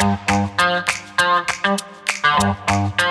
Thank you.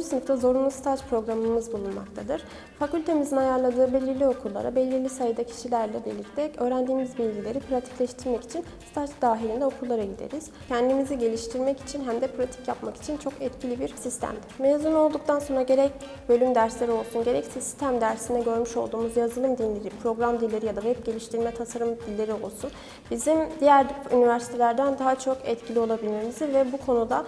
Dördüncü sınıfta zorunlu staj programımız bulunmaktadır. Fakültemizin ayarladığı belirli okullara belirli sayıda kişilerle birlikte öğrendiğimiz bilgileri pratikleştirmek için staj dahilinde okullara gideriz. Kendimizi geliştirmek için hem de pratik yapmak için çok etkili bir sistemdir. Mezun olduktan sonra gerek bölüm dersleri olsun gerekse sistem dersinde görmüş olduğumuz yazılım dilleri, program dilleri ya da web geliştirme tasarım dilleri olsun bizim diğer üniversitelerden daha çok etkili olabilmemizi ve bu konuda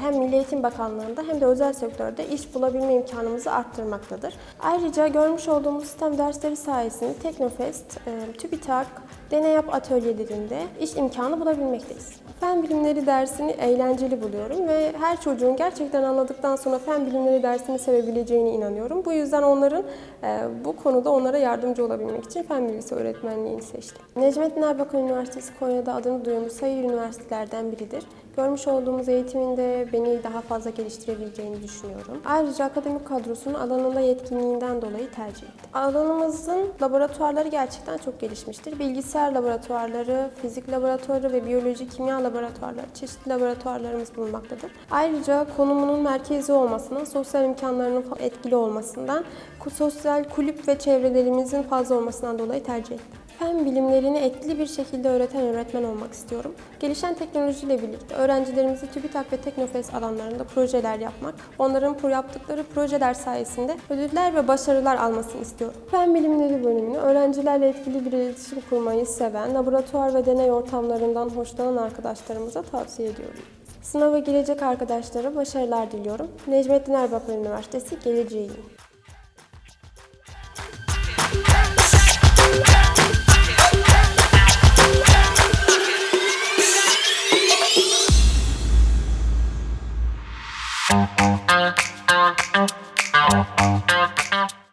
hem Milli Eğitim Bakanlığı'nda hem de özel sektörde iş bulabilme imkanımızı arttırmaktadır. Ayrıca görmüş olduğumuz sistem dersleri sayesinde Teknofest, e, TÜBİTAK, Deney Yap atölyelerinde iş imkanı bulabilmekteyiz. Fen bilimleri dersini eğlenceli buluyorum ve her çocuğun gerçekten anladıktan sonra fen bilimleri dersini sevebileceğine inanıyorum. Bu yüzden onların e, bu konuda onlara yardımcı olabilmek için fen bilgisi öğretmenliğini seçtim. Necmettin Erbakan Üniversitesi Konya'da adını duyurmuş sayılı üniversitelerden biridir. Görmüş olduğumuz eğitiminde beni daha fazla geliştirebileceğini düşünüyorum. Ayrıca akademik kadrosunun alanında yetkinliğinden dolayı tercih ettim. Alanımızın laboratuvarları gerçekten çok gelişmiştir. Bilgisayar laboratuvarları, fizik laboratuvarı ve biyoloji, kimya laboratuvarları, çeşitli laboratuvarlarımız bulunmaktadır. Ayrıca konumunun merkezi olmasından, sosyal imkanlarının etkili olmasından, sosyal kulüp ve çevrelerimizin fazla olmasından dolayı tercih ettim. Fen bilimlerini etkili bir şekilde öğreten öğretmen olmak istiyorum. Gelişen teknolojiyle birlikte öğrencilerimizi TÜBİTAK ve Teknofest alanlarında projeler yapmak, onların yaptıkları projeler sayesinde ödüller ve başarılar almasını istiyorum. Fen bilimleri bölümünü öğrencilerle etkili bir iletişim kurmayı seven, laboratuvar ve deney ortamlarından hoşlanan arkadaşlarımıza tavsiye ediyorum. Sınava girecek arkadaşlara başarılar diliyorum. Necmettin Erbakan Üniversitesi geleceği. Thank you.